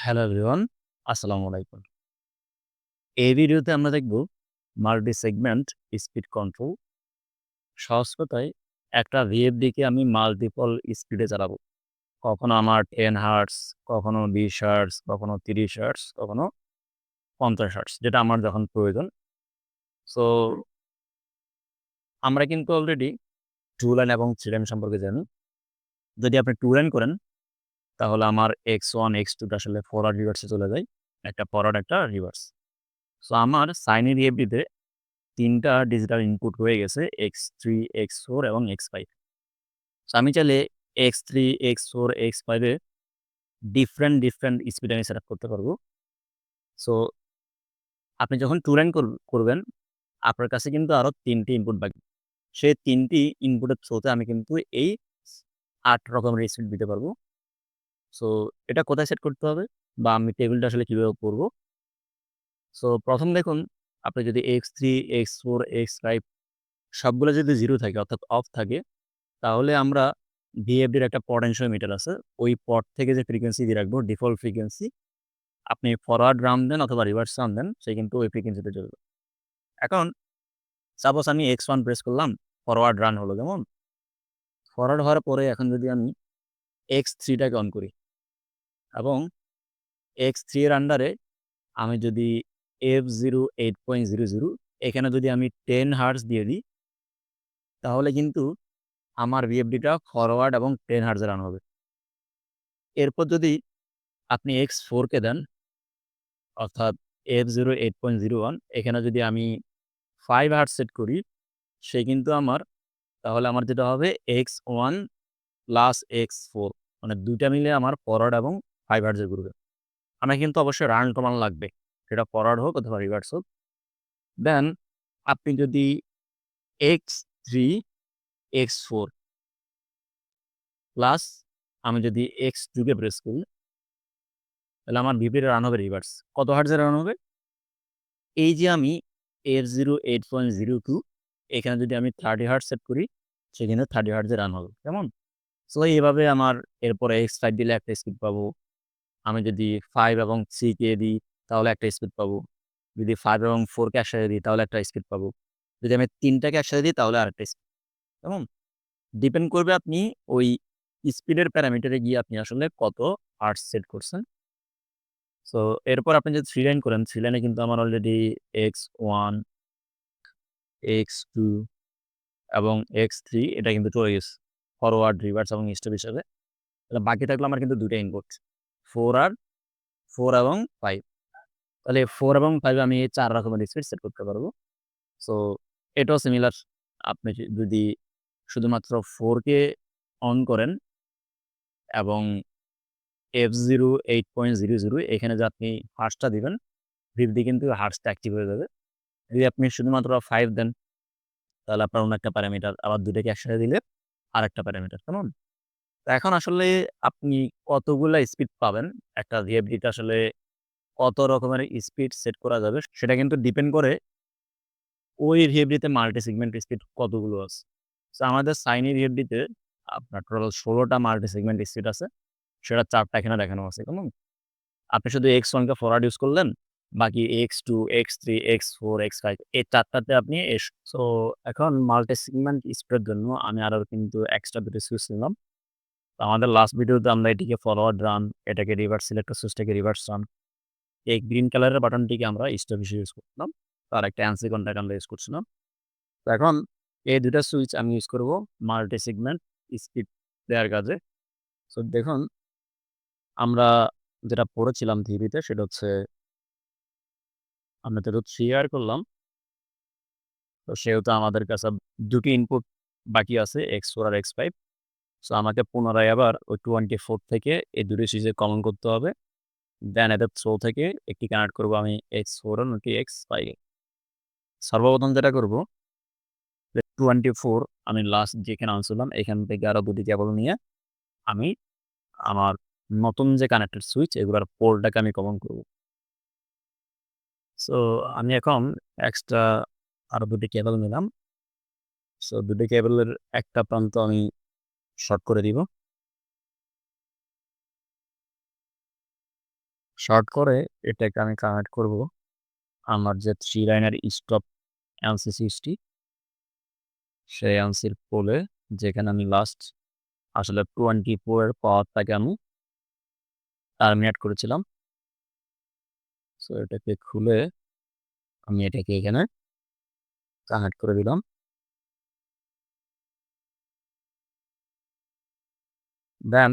Hello everyone, আসসালামু আলাইকুম। এই ভিডিওতে আমরা দেখব মাল্টি সেগমেন্ট স্পিড কন্ট্রোল। সহজ কথায় একটা VFD কে আমি মাল্টিপল স্পিডে চালাবো। কখনো আমার টেন হার্টস কখনো 20 হার্টজ, কখনো তিরিশ হার্টস কখনো পঞ্চাশ হার্টস যেটা আমার যখন প্রয়োজন। সো আমরা কিন্তু অলরেডি 2 লাইন এবং থ্রি লাইন সম্পর্কে জানি। যদি আপনি 2 লাইন করেন তাহলে আমার X1, X2 টা আসলে ফরওয়ার্ড রিভার্সে চলে যায়। একটা ফরওয়ার্ড, একটা রিভার্স। সো আমার সাইন এর VFD তে ৩ টা ডিজিটাল ইনপুট হয়ে গেছে X3, X4 এবং এক্স ফাইভ সো আমি চাইলে X three X four X ফাইভে ডিফারেন্ট, ডিফারেন্ট স্পিড আমি সেটআপ করতে পারব। সো আপনি যখন 2 লাইন কর করবেন, আপনার কাছে কিন্তু আরও তিনটি ইনপুট বাকি। সেই তিনটি ইনপুটের থ্রুতে আমি কিন্তু এই আট রকমের স্পিড দিতে পারব। সো এটা কোথায় সেট করতে হবে? বা আমি টেবিলটা আসলে কীভাবে করব? সো প্রথম দেখুন আপনি যদি X3, X4, X5 সবগুলো যদি জিরো থাকে অর্থাৎ অফ থাকে, তাহলে আমরা VFD র একটা মিটার আছে। ওই পট থেকে যে ফ্রিকোয়েন্সি দিয়ে রাখব ডিফল্ট ফ্রিকোয়েন্সি, আপনি ফরওয়ার্ড রাউন্ড দেন অথবা রিভার্স রাউন্ড দেন, সে কিন্তু ওই ফ্রিকোয়েন্সিতে চলবে। এখন সাপোজ আমি এক্স ওয়ান প্রেস করলাম, ফরওয়ার্ড রান হলো কেমন? ফরওয়ার্ড হওয়ার পরে এখন যদি আমি এক্স থ্রিটাকে অন করি এবং X3 এর আন্ডারে আমি যদি F0 8.00 এখানে যদি আমি 10 হার্টজ দিয়ে দিই তাহলে কিন্তু আমার VFD টা ফরওয়ার্ড এবং 10 হার্টজে রান হবে। এরপর যদি আপনি X4 কে দেন অর্থাৎ F0 8.01 এখানে যদি আমি 5 হার্টজ সেট করি, সে কিন্তু আমার তাহলে আমার যেটা হবে X one plus X four মানে দুইটা মিলে আমার ফরওয়ার্ড এবং 5 হার্টজে ঘুরবে। আমার কিন্তু অবশ্যই রান কমান্ড লাগবে। সেটা ফরওয়ার্ড হোক অথবা রিভার্স হোক। দেন আপনি যদি X3, X4 প্লাস আমি যদি X2 কে প্রেস করি তাহলে আমার VFD রান হবে রিভার্স। কত হার্টজে রান হবে? এই যে আমি F0 8.02 এখানে যদি আমি 30 হার্টজ সেট করি, সেখানে 30 হার্টজে রান হবে। কেমন? সো এইভাবে আমার এরপরে এক্স ফাইভ দিলে একটা স্পিড পাবো। আমি যদি ফাইভ এবং 3 কে দিই তাহলে একটা স্পিড পাবো। যদি ফাইভ এবং 4 কে একসাথে দিই তাহলে একটা স্পিড পাবো। যদি আমি ৩ টাকে একসাথে দিই তাহলে আরেকটা স্পিড। কেমন? ডিপেন্ড করবে আপনি ওই স্পিডের প্যারামিটারে গিয়ে আপনি আসলে কত হার্টজ সেট করছেন। সো এরপর আপনি যদি থ্রি লাইন করেন, থ্রি লাইনে কিন্তু আমার অলরেডি X1, X2 এবং এক্স থ্রি এটা কিন্তু চলে গেছে। ফরওয়ার্ড, রিভার্স এবং স্টেপ হিসাবে। বাকি থাকল আমার কিন্তু ২ টা ইনপুট। 4 আর ফোর এবং ফাইভ তাহলে ফোর এবং 5 এ আমি চার রকমের স্পিড সেট করতে পারব। সো এটাও সিমিলার। আপনি যদি শুধুমাত্র ফোরকে অন করেন এবং F0 8.00 এখানে যে আপনি হার্টজটা দিবেন, VFD কিন্তু হার্সটা অ্যাক্টিভ হয়ে যাবে। যদি আপনি শুধুমাত্র ফাইভ দেন, তাহলে আপনার অন্য একটা প্যারামিটার। আবার ২ টাকে একসাথে দিলে আর একটা প্যারামিটার। কেমন? তো এখন আসলে আপনি কতগুলা স্পিড পাবেন, একটা VFD তে আসলে কত রকমের স্পিড সেট করা যাবে সেটা কিন্তু ডিপেন্ড করে ওই VFD তে মাল্টি সেগমেন্ট স্পিড কতগুলো আছে। তো আমাদের সাইনি এর VFD তে আপনার টোটাল ১৬ টা মাল্টি সেগমেন্ট স্পিড আছে। সেটা চারটা এখানে দেখানো আছে। কেমন? আপনি শুধু X1 কে ফরওয়ার্ড ইউজ করলেন, বাকি X2, X3, X4, X5 এই চারটাতে আপনি এস সো এখন মাল্টি সেগমেন্ট স্পিডের জন্য আমি আরও কিন্তু এক্সট্রা ২ টা সুইচ নিলাম। আমাদের লাস্ট ভিডিওতে আমরা এটিকে ফরওয়ার্ড রান, এটাকে রিভার্স সিলেক্টর সুইচটাকে রিভার্স রান। এই গ্রিন কালারের বাটনটিকে আমরা স্টপ হিসেবে ইউজ করছিলাম। আর একটা অ্যানসি কনট্যাক্ট আমরা ইউজ করছিলাম। তো এখন এই দুটা সুইচ আমি ইউজ করব মাল্টি সেগমেন্ট স্পিড দেওয়ার কাজে। সো দেখুন আমরা যেটা পড়েছিলাম থিওরিতে সেটা হচ্ছে আমরা যেহেতু 3 ইয়ার করলাম তো সেহেতু আমাদের কাছে দুটি ইনপুট বাকি আছে X4 আর X5। সো আমাকে পুনরায় আবার ওই 24 থেকে এই ২ টি সুইচে কমন করতে হবে। দেন এদের থ্রো থেকে একটি কানেক্ট করব আমি এক্স ফোর নাকি এক্স ফাইভ সর্বপ্রথম যেটা করব, যে 24 আমি লাস্ট যেখানে আনছিলাম, এখান থেকে আরও ২ টি কেবল নিয়ে আমি আমার নতুন যে কানেক্টেড সুইচ এগুলার পোর্টটাকে আমি কমন করব। সো আমি এখন এক্সট্রা আরও ২ টি কেবল নিলাম। সো ২ টি কেবলের একটা প্রান্ত আমি শর্ট করে দিব। শর্ট করে এটাকে আমি কানেক্ট করব আমার যে থ্রি লাইনের স্টপ এমসি সিক্সটি সেই এমসির পোলে যেখানে আমি লাস্ট আসলে টোয়েন্টি ফোরের পাওয়ারটাকে আমি টার্মিনেট করেছিলাম সো এটাকে খুলে আমি এটাকে এখানে কানেক্ট করে দিলাম দেন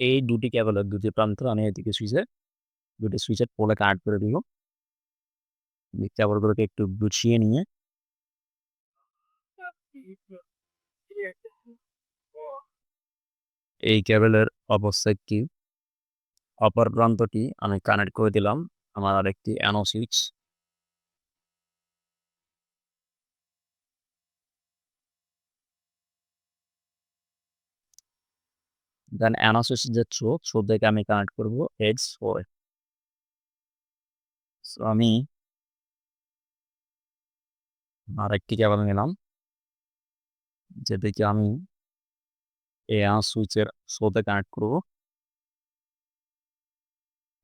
এই দুটি কেবলের দুটি প্রান্ত আমি এদিকে সুইচে দুটি সুইচের পোলে কানেক্ট করে দিব। কেবলগুলোকে একটু গুছিয়ে নিয়ে। এই কেবলের অবস্থা কি? অপর প্রান্তটি আমি কানেক্ট করে দিলাম। আমার আরেকটি অ্যানো সুইচ দেন অ্যানো যে থ্রো থ্রো থেকে আমি কানেক্ট করব হেডস ফোর সো আমি আরেকটি কেবল নিলাম যেদিকে আমি অ্যানো সুইচের শোতে কানেক্ট করব।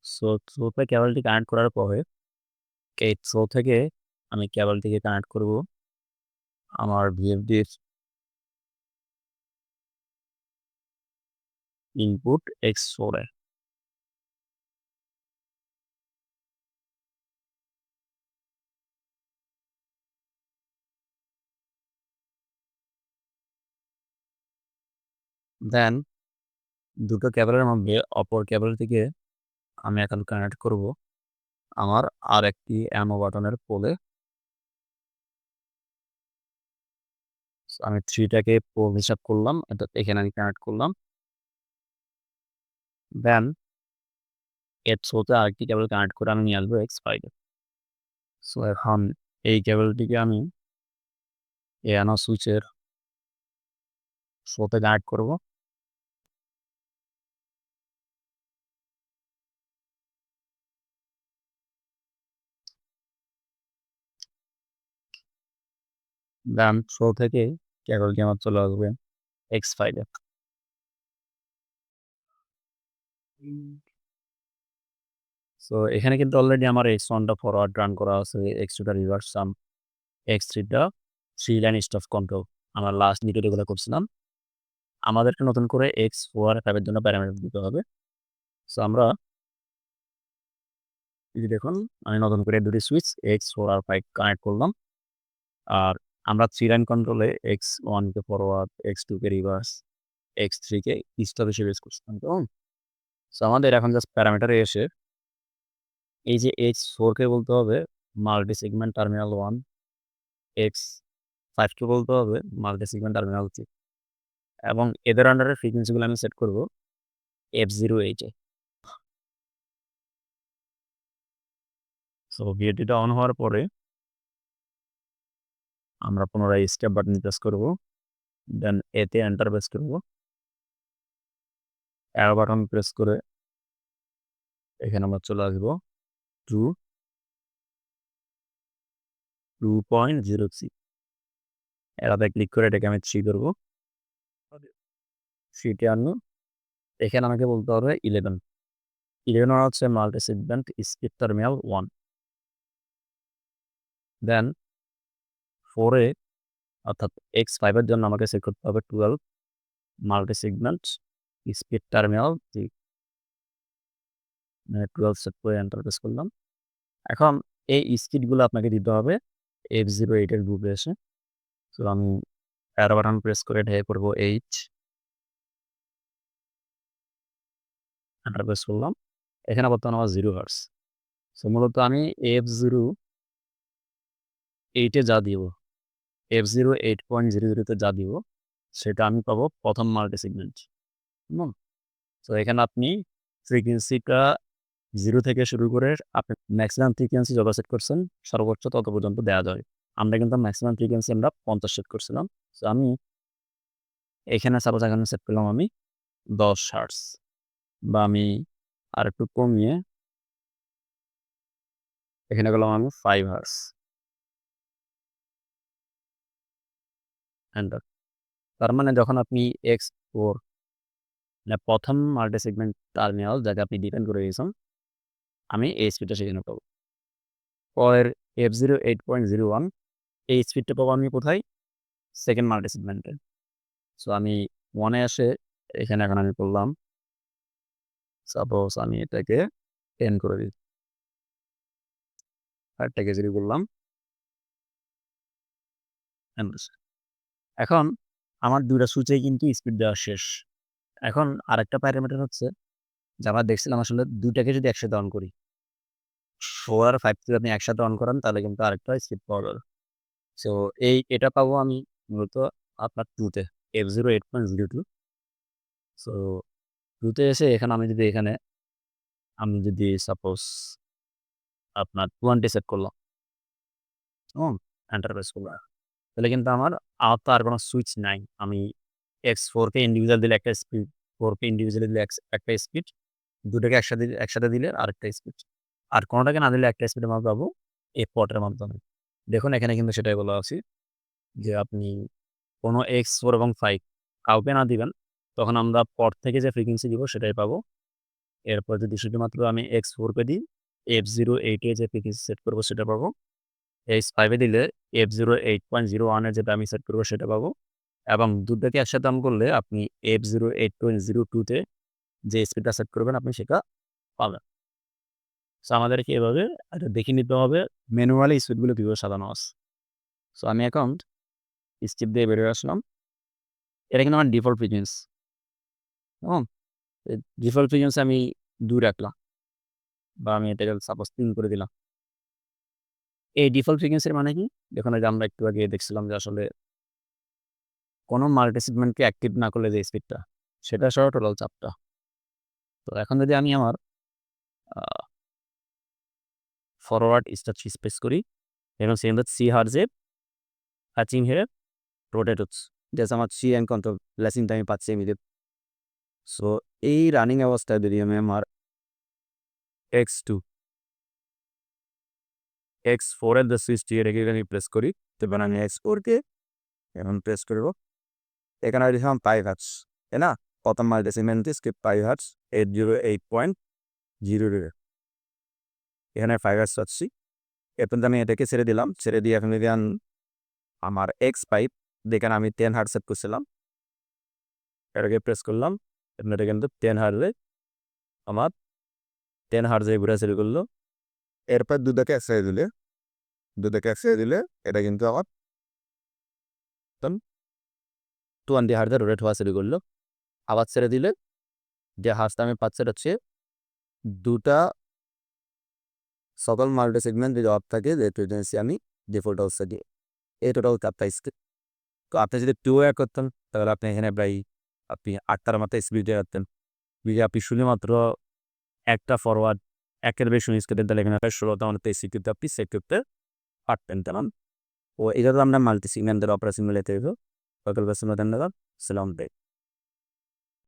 সো থ্রোতে কেবলটি কানেক্ট করার পরে, এই থ্রো থেকে আমি কেবলটিকে কানেক্ট করব। আমার ভিএফডির ইনপুট এক্স ফোরে দেন দুটো কেবলের মধ্যে অপর কেবল থেকে আমি এখন কানেক্ট করব আমার আর একটি অ্যামো বাটনের পোলে আমি থ্রিটাকে পোল হিসাব করলাম, এটা এখানে আমি কানেক্ট করলাম। দেন এর থ্রোতে আরেকটি কেবল কানেক্ট করে আমি নিয়ে আসব এক্স ফাইভে সো এখন এই কেবলটিকে আমি এয়ানো সুইচের শোতে কানেক্ট করব। দেন শো থেকে কেবলটি আমার চলে আসবে এক্স ফাইভে সো এখানে কিন্তু অলরেডি আমার এক্স ওয়ানটা ফরওয়ার্ড রান করা আছে এক্স টুটা রিভার্স সাম এক্স থ্রিটা থ্রি লাইন স্টপ কন্ট্রোল আমরা লাস্ট ভিডিওতে এগুলো করছিলাম। আমাদেরকে নতুন করে এক্স ফোর ফাইভের জন্য প্যারামিটার দিতে হবে। সো আমরা যদি দেখুন, আমি নতুন করে দুটি সুইচ এক্স ফোর আর ফাইভ কানেক্ট করলাম। আর আমরা থ্রি লাইন কন্ট্রোলে এক্স ওয়ানকে ফরওয়ার্ড এক্স টুকে রিভার্স এক্স থ্রিকে স্টপ হিসেবে ইউজ করছিলাম কেমন সো আমাদের এখন জাস্ট প্যারামিটারে এসে এই যে এইচ ফোরকে বলতে হবে multi segment terminal one X ফাইভকে বলতে হবে মাল্টি সেগমেন্ট টার্মিনাল থ্রি এবং এদের আন্ডারে ফ্রিকোয়েন্সিগুলো আমি সেট করব এফ জিরো এইটে সো ভিএটিটা অন হওয়ার পরে আমরা পুনরায় স্টেপ বাটন প্রেস করব দেন এতে এন্টার প্রেস করব। অ্যারো বাটন প্রেস করে এখানে আমরা চলে আসব two two point zero three এটাতে ক্লিক করে এটাকে আমি থ্রি করব থ্রিতে আনো এখানে আমাকে বলতে হবে ইলেভেন ইলেভেন হচ্ছে multi segment speed terminal one then ফোরে অর্থাৎ এক্স ফাইভের জন্য আমাকে সেট করতে হবে twelve multi segment speed terminal twelve set করে এন্টার প্রেস করলাম। এখন এই স্পিডগুলো আপনাকে দিতে হবে এফ জিরো এইটের গ্রুপে এসে। তো আমি অ্যারো বাটন প্রেস করে ঢেকে করব এইট এন্টার প্রেস করলাম। এখানে বর্তমানে আমার জিরো হার্স সো মূলত আমি এফ জিরো এইটে যা দিব F zero eight point zero জিরোতে যা দিব, সেটা আমি পাবো প্রথম মাল্টি সেগমেন্ট তো এখানে আপনি ফ্রিকুয়েন্সিটা জিরো থেকে শুরু করে আপনি ম্যাক্সিমাম ফ্রিকোয়েন্সি যত সেট করছেন, সর্বোচ্চ তত পর্যন্ত দেওয়া যায়। আমরা কিন্তু ম্যাক্সিমাম ফ্রিকোয়েন্সি আমরা পঞ্চাশ সেট করছিলাম। তো আমি এখানে সাপোজ এখানে সেট করলাম আমি দশ হার্স বা আমি আর একটু কমিয়ে এখানে গেলাম আমি ফাইভ হার্স তার মানে যখন আপনি এক্স ফোর না প্রথম মাল্টি সেগমেন্ট টার্মিনাল যাকে আপনি ডিপেন্ড করে দিয়েছেন, আমি এই স্পিডটা সেখানে পাবো। পরের F zero eight point zero one এই স্পিডটা পাবো আমি কোথায়? সেকেন্ড মাল্টি সেগমেন্টে। সো আমি ওয়ানে আসে এখানে এখন আমি করলাম সাপোজ আমি এটাকে টেন করে দিই। আরটাকে যদি করলাম এখন আমার দুইটা সুইচেই কিন্তু স্পিড দেওয়া শেষ। এখন আরেকটা প্যারামিটার হচ্ছে যে আমরা দেখছিলাম আসলে দুইটাকে যদি একসাথে অন করি ফোর আর ফাইভ যদি আপনি একসাথে অন করেন, তাহলে কিন্তু আরেকটা স্পিড পাওয়া যাবে। সো এই এটা পাবো আমি মূলত আপনার টুতে F zero eight point zero two so টুতে এসে এখানে আমি যদি এখানে, আমি যদি সাপোজ আপনার টোয়েন্টি সেট করলাম, হুম এন্টারপ্রাইজ করলাম, তাহলে কিন্তু আমার আর তো আর কোনো সুইচ নাই। আমি এক্স ফোরকে ইন্ডিভিজুয়াল দিলে একটা স্পিড ফোরকে ইন্ডিভিজুয়াল দিলে এক- একটা স্পিড দুটোকে একসাথে একসাথে দিলে আরেকটা স্পিড আর কোনোটাকে না দিলে একটা স্পিডের মাধ্যমে পাবো এই পটের মাধ্যমে। দেখুন, এখানে কিন্তু সেটাই বলা আছে যে আপনি কোনো এক্স ফোর এবং ফাইভ কাউকে না দিবেন, তখন আমরা পট থেকে যে ফ্রিকোয়েন্সি দিব সেটাই পাবো। এরপর যদি শুধুমাত্র আমি এক্স ফোরকে দিই এফ জিরো এইটে যে ফ্রিকোয়েন্সি সেট করব সেটা পাবো। এইচ ফাইভে দিলে F zero eight point zero ওয়ানের যেটা আমি সেট করব সেটা পাবো। এবং দুটোকে একসাথে অন করলে আপনি F zero eight point zero টুতে যে স্পিডটা সেট করবেন, আপনি সেটা পাবেন। সো আমাদেরকে এভাবে এটা দেখে নিতে হবে। ম্যানুয়ালি স্পিডগুলো কীভাবে সাজানো আছে। সো আমি এখন স্টিপ দিয়ে বেরিয়ে আসলাম। এটা কিন্তু আমার ডিফল্ট ফ্রিকোয়েন্স হুম? ডিফল্ট ফ্রিকোয়েন্সি আমি দুই রাখলাম। বা আমি এটাকে সাপোজ তিন করে দিলাম। এই ডিফল্ট ফ্রিকোয়েন্সির মানে কি? দেখুন আমরা একটু আগে দেখছিলাম যে আসলে কোনো মাল্টি সেগমেন্টকে অ্যাক্টিভ না করলে যে স্পিডটা সেটা সহ টোটাল চাপটা। তো এখন যদি আমি আমার ফরওয়ার্ড স্টাচ স্পেস করি এবং সেম সি হার্জে টাচিং হেরে রোটেট হচ্ছে। জাস্ট আমার সি অ্যান্ড কন্ট্রোল লেসিংটা আমি পাচ্ছি ইমিডিয়েট সো এই রানিং অবস্থায় যদি আমি আমার এক্স টু এক্স ফোরের যে সুইচটি আমি প্রেস করি তারপর আমি এক্স ফোরকে এখন প্রেস করব এখানে দিলাম ফাইভ হার্টস তাই না প্রথম মাল্টি সেগমেন্টে skip five hertz eight zero eight point zero zero এখানে ফাইভ হার্টস পাচ্ছি। এরপর আমি এটাকে ছেড়ে দিলাম। ছেড়ে দিয়ে এখন যদি আমার এক্স পাইপ যেখানে আমি টেন হার্ট সেট করছিলাম। এটাকে প্রেস করলাম। এবং এটা কিন্তু টেন হার্টে আমার টেন হার্টে ঘুরে শুরু করল। এরপর দুটাকে একসাথে দিলে দুটাকে একসাথে দিলে এটা কিন্তু আমার ছেড়ে দিলে যে হার্সটা, আমি এটা হচ্ছে। দুটা সকল মাল্টি সেগমেন্ট যদি অফ থাকে ফ্রিকোয়েন্সি আমি ডিফল্ট অবস্থা দিয়ে। এই টোটাল চারটা স্পিড তো আপনি যদি টু ওয়ার করতেন, তাহলে আপনি এখানে প্রায় আপনি আটটার মতো স্পিডে রাখতেন। যদি আপনি শুধুমাত্র একটা ফরওয়ার্ড একের বেশি ইউজ করতেন, তাহলে এখানে ষোলোটা মতো স্পিড আপনি সেট করতে পারতেন তেমন ও এটা তো আমরা মাল্টি সিগমেন্টের অপারেশন মিলে তৈরি সকল বেসন ধন্যবাদ সালাম দেয়